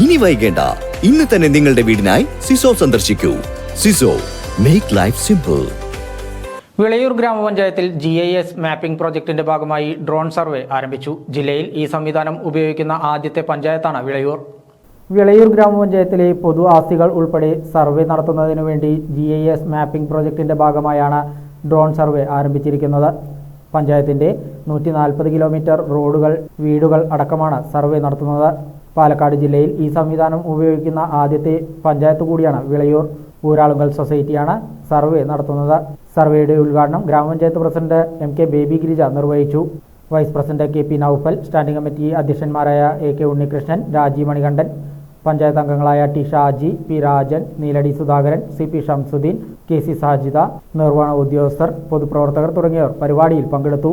ഇനി വൈകേണ്ട. ഇന്ന് തന്നെ നിങ്ങളുടെ വീടിനായി സിസോ സന്ദർശിക്കൂ. Ciso make life simple Vilayur ഗ്രാമപഞ്ചായത്തിൽ ജി ഐ എസ് മാപ്പിംഗ് പ്രോജക്ടിന്റെ ഭാഗമായി ഡ്രോൺ സർവേ ആരംഭിച്ചു. ജില്ലയിൽ ഈ സംവിധാനം ഉപയോഗിക്കുന്ന ആദ്യത്തെ പഞ്ചായത്താണ് വിളയൂർ. വിളയൂർ ഗ്രാമപഞ്ചായത്തിലെ പൊതു ആസ്തികൾ ഉൾപ്പെടെ സർവേ നടത്തുന്നതിനു വേണ്ടി ജി ഐ എസ് മാപ്പിംഗ് പ്രോജക്ടിന്റെ ഭാഗമായാണ് ഡ്രോൺ സർവേ ആരംഭിച്ചിരിക്കുന്നത്. പഞ്ചായത്തിന്റെ നൂറ്റി നാൽപ്പത് കിലോമീറ്റർ റോഡുകൾ വീടുകൾ അടക്കമാണ് സർവേ നടത്തുന്നത്. പാലക്കാട് ജില്ലയിൽ ഈ സംവിധാനം ഉപയോഗിക്കുന്ന ആദ്യത്തെ പഞ്ചായത്ത് കൂടിയാണ് വിളയൂർ ഊരാളുങ്കൽ സൊസൈറ്റിയാണ് സർവേ നടത്തുന്നത്. സർവേയുടെ ഉദ്ഘാടനം gramapanchayat president M K Baby Girija നിർവഹിച്ചു. Vice president K P Noufal standing committee അധ്യക്ഷന്മാരായ A K Unnikrishnan Rajeev Manikandan panchayat അംഗങ്ങളായ T Shaji P Rajan Neeladi Sudhakaran C P Shamsuddin K C Sajida നിർവഹണ ഉദ്യോഗസ്ഥർ പൊതുപ്രവർത്തകർ തുടങ്ങിയവർ പരിപാടിയിൽ പങ്കെടുത്തു.